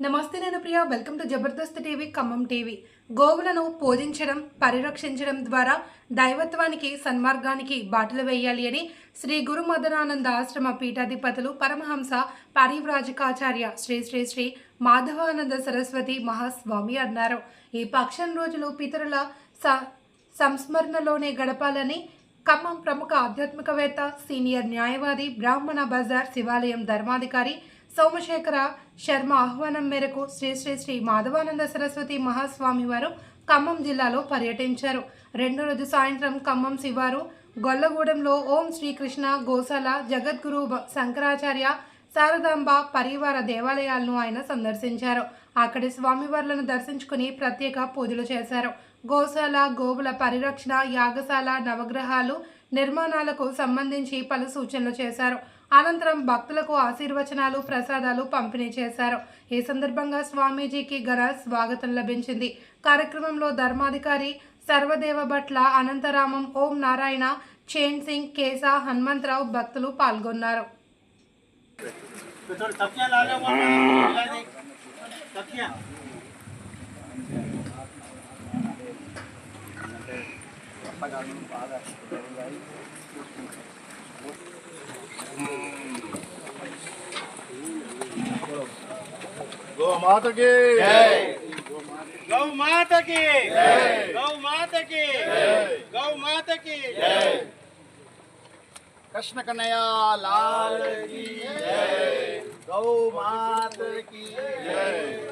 నమస్తే నేను Priya. Welcome to Jabardasth TV Khammam TV గోవులను పూజించడం పరిరక్షించడం ద్వారా దైవత్వానికి సన్మార్గానికి బాటలు వేయాలి అని శ్రీ గురు మదనానంద ఆశ్రమ పీఠాధిపతులు పరమహంస పరివ్రాజకాచార్య శ్రీ శ్రీ శ్రీ మాధవానంద సరస్వతి మహాస్వామి అన్నారు. ఈ పక్షం రోజులు పితరుల స సంస్మరణలోనే గడపాలని ఖమ్మం ప్రముఖ ఆధ్యాత్మికవేత్త సీనియర్ న్యాయవాది బ్రాహ్మణ బజార్ శివాలయం ధర్మాధికారి సోమశేఖర శర్మ ఆహ్వానం మేరకు శ్రీ శ్రీ శ్రీ మాధవానంద సరస్వతి మహాస్వామి వారు ఖమ్మం జిల్లాలో పర్యటించారు. రెండు రోజు సాయంత్రం ఖమ్మం శివారు గొల్లగూడెంలో ఓం శ్రీకృష్ణ గోశాల జగద్గురు శంకరాచార్య శారదాంబ పరివార దేవాలయాలను ఆయన సందర్శించారు. అక్కడి స్వామివార్లను దర్శించుకుని ప్రత్యేక పూజలు చేశారు. గోశాల గోవుల పరిరక్షణ యాగశాల నవగ్రహాలు నిర్మాణాలకు సంబంధించి పలు సూచనలు చేశారు. అనంతరం భక్తులకు ఆశీర్వచనాలు ప్రసాదాలు పంపిణీ చేశారు. ఈ సందర్భంగా స్వామీజీకి ఘన స్వాగతం లభించింది. కార్యక్రమంలో ధర్మాధికారి సర్వదేవ భట్ల అనంతరామం ఓం నారాయణ చైన్ సింగ్ కేశా హనుమంతరావు భక్తులు పాల్గొన్నారు. गो माता की। गौ माता की। गौ माता की। गौ माता की। कृष्ण कन्हैया लाल की। जय। गौ माता की। जय।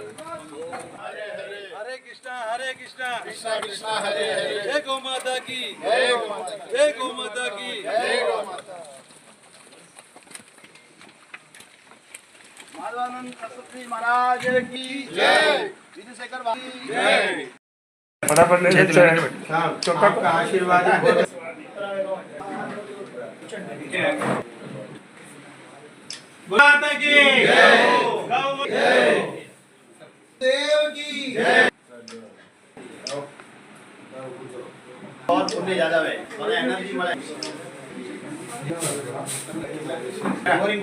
हरे कृष्णा हरे कृष्णा। कृष्णा कृष्णा हरे हरे। जय गौ माता की। जय गौ माता की। जय गौ माता राधानंद सरस्वती महाराज की जय। विजयशेखर भाई जय। फटाफट ले लेते हैं। चौका का आशीर्वाद देव की जय और पुण्य ज़्यादा है मला एनर्जी मला बोरिंग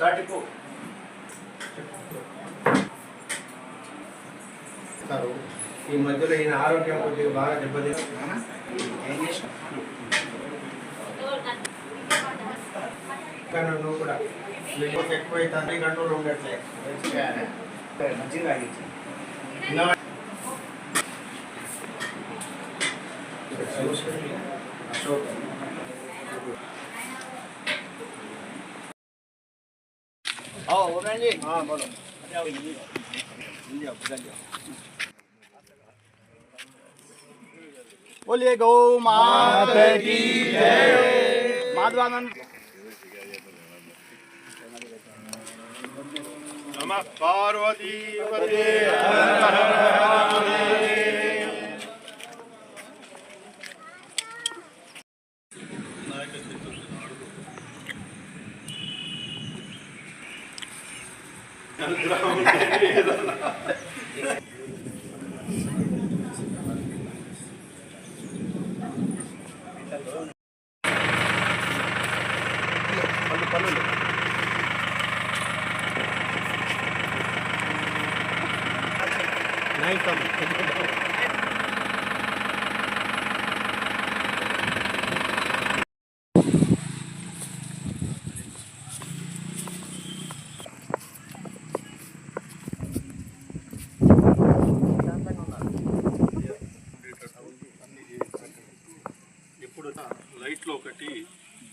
చాటికు ఈ మధ్యలో ఈయన ఆరోగ్యం కొద్దిగా బాగా దెబ్బతి నువ్వు కూడా. ఎక్కువ అయితే గంటలు ఉండట్లే. మంచిగా అశోక్. કાકાજી હા બોલો. બોલીએ ગૌ માતા કી જય માધવાનંદ પાર્વતી પતે હર હર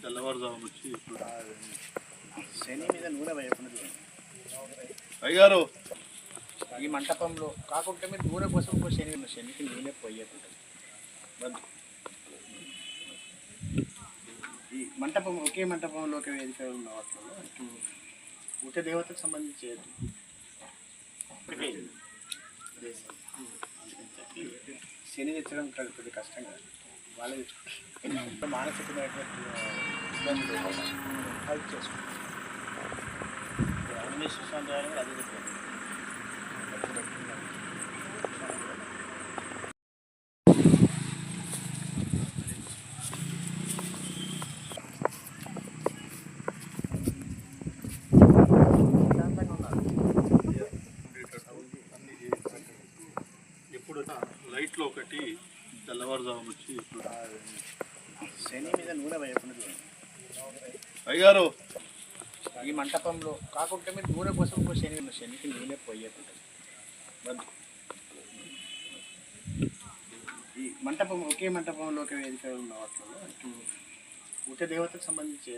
తెల్లవారుజామున వచ్చి ఇప్పుడు శని మీద నూనె చూడండి అయ్యారు ఈ మంటపంలో కాకుంటే మీరు నూనె కోసం ఇంకో శని శనికి నూనె పోయకుండా ఈ మంటపం ఒకే మంటపంలో ఒకే వేదిక ఉన్న వాటిలో ఒక దేవతకు సంబంధించి శని తెచ్చడం కాదు కొద్దిగా కష్టం కాదు వాళ్ళే మానసికమైనటువంటి ఇబ్బందులు హెల్ప్ చేసుకుంటారు ఆంజనేయ స్వామి ద్వారా కూడా అదే చెప్పారు లైట్లో ఒకటి తెల్లవారుజాము వచ్చి ఇప్పుడు శని మీద నూనె వేయకుండా చూడండి. అయ్యారు ఈ మంటపంలో కాకుంటే మీరు నూనె కోసం శని శనికి నూనె పోయకుండా. ఈ మంటపం ఒకే మంటపంలో ఒకే వేదిక ఉన్న వాటిలో ఒక దేవతకు సంబంధించి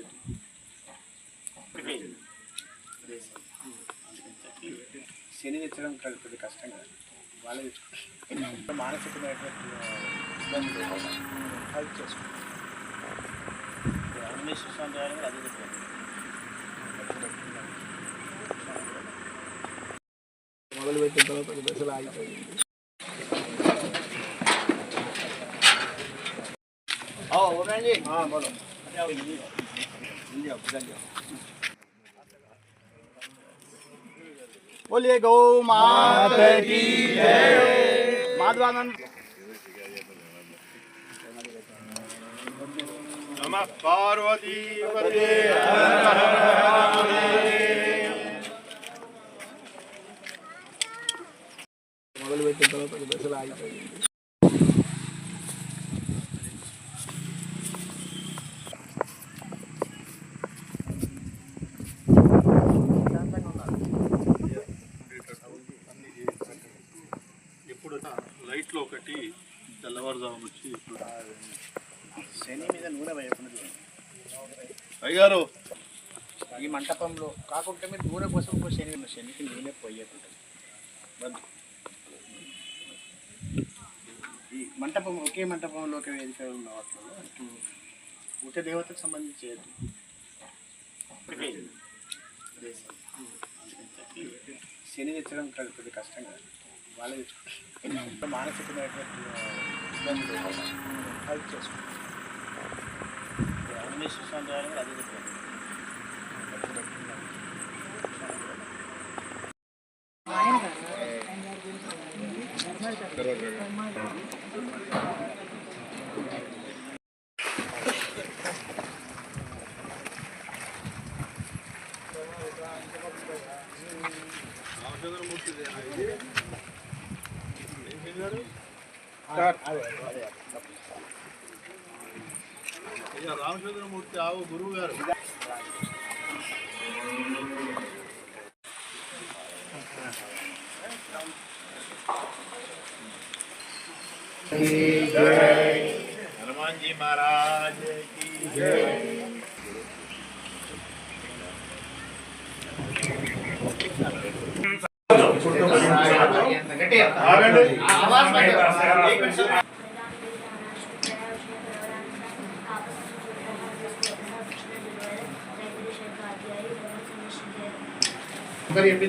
శని తెచ్చడం కాదు కొద్దిగా కష్టం కాదు. Oh, what are you? Ah, hold on. I'm going to go. I'm. बोलिए गौ माता की जय माधवानंद నమ పార్వతీ మొదలుపెట్టిన తర్వాత ఒక దశలో ఆగిపోయింది అయ్యారు ఈ మంటపంలో కాకుంటే మీరు నూనె కోసం ఒక శని శనికి నూనె పోయకుండా వద్దు ఈ మంటపం ఒకే మంటపంలో ఒక వేదిక ఉన్న వాటిలో ఒక దేవతకు సంబంధించి చేయొద్దు. శని తెచ్చడం కాదు కొద్దిగా కష్టం కాదు. వాళ్ళే తెచ్చుకుంటారు. మానసికమైనటువంటి ఇబ్బందులు లేకుండా హెల్ప్ చేసుకుంటారు ఆంజనేయ స్వామి ద్వారా కూడా అదే చెప్పారు. అయ్యా రామచంద్రమూర్తి ఆవు గురువు గారు हनुमान जी महाराज की जय ఒకరు చెప్పి